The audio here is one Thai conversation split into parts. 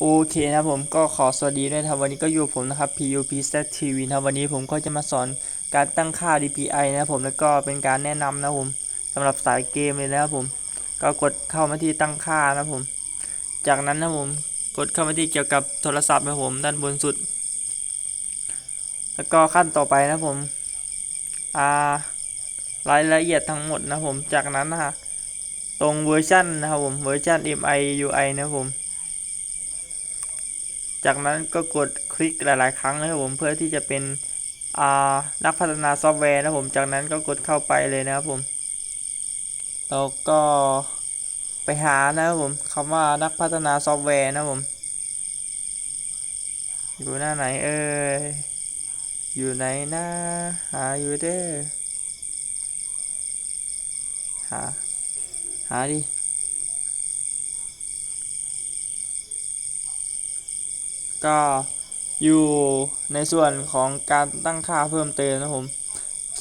โอเคนะผมก็ขอสวัสดีด้วยครับวันนี้ก็อยู่ผมนะครับ PUP Stat TV นะวันนี้ผมก็จะมาสอนการตั้งค่า DPI นะผมแล้วก็เป็นการแนะนำนะผมสำหรับสายเกมเลยนะครับผม ก็กดเข้ามาที่ตั้งค่านะผม จากนั้นนะผมกดเข้ามาที่เกี่ยวกับโทรศัพท์นะผมด้านบนสุด แล้วก็ขั้นต่อไปนะผมอ่ารายละเอียดทั้งหมดนะผมจากนั้นนะฮะตรงเวอร์ชันนะครับผมเวอร์ชัน MI UI นะครับผม จากนั้นก็กดคลิกหลาย ๆ ครั้งนะครับผมเพื่อที่จะเป็นนักพัฒนาซอฟต์แวร์นะผมจากนั้นก็กดเข้าไปเลยนะครับผมแล้วก็ไปหานะครับผมคำว่านักพัฒนาซอฟต์แวร์นะผม อยู่หน้าไหนเอ่ยอยู่ไหนนะหาอยู่เด้อหาหาดิ ก็อยู่ในส่วนของการตั้งค่าเพิ่มเติมนะผม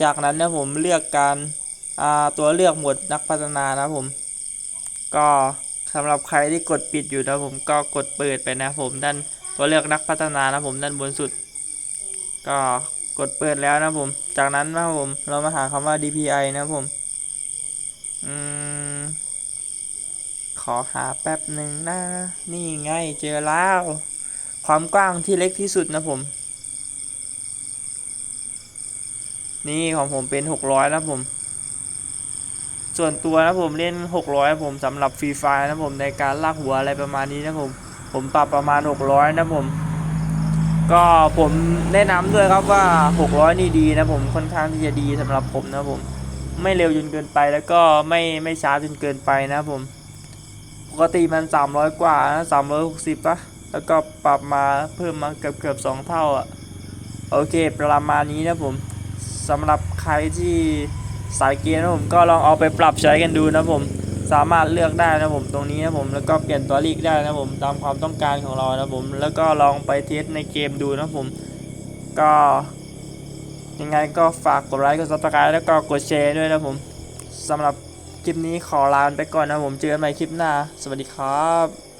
จากนั้นนี่ยผมเลือกการาตัวเลือกหมวดนักพัฒนานะผม ก็สำหรับใครที่กดปิดอยู่นะผมก็กดเปิดไปนะผมด้านตัวเลือกนักพัฒนานะผมด้านบนสุด ก็กดเปิดแล้วนะผม จากนั้นนะผมเรามาหาคำว่า DPI นะผมอืมขอหาแป๊บหนึ่งนะ นี่ไงเจอแล้ว ความกว้างที่เล็กที่สุดนะผม นี่ของผมเป็น 600นะผม ส่วนตัวนะผมเล่น 600ผมสำหรับฟรีไฟนะผมในการลากหัวอะไรประมาณนี้นะผม ผมปรับประมาณ 600 นะผม ก็ผมแนะนำด้วยครับว่า 600 นี่ดีนะผมค่อนข้างที่จะดีสำหรับผมนะผม ไม่เร็วจนเกินไปแล้วก็ไม่ไม่ช้าจนเกินไปนะผม ปกติมัน 300 กว่านะ360ปะ แล้วก็ปรับมาเพิ่มมาเกือบเกือบสองเท่าอะโอเคประมาณนี้นะผมสำหรับใครที่สายเกมนะผมก็ลองเอาไปปรับใช้กันดูนะผมสามารถเลือกได้นะผมตรงนี้นะผมแล้วก็เปลี่ยนตัวลีกได้นะผมตามความต้องการของเรานะผมแล้วก็ลองไปเทสในเกมดูนะผมก็ยังไงก็ฝากกดไลค์กดซับสไครต์แล้วก็กดแชร์ด้วยนะผมสำหรับคลิปนี้ขอลาไปก่อนนะผมเจอกันใหม่คลิปหน้า สวัสดีครับ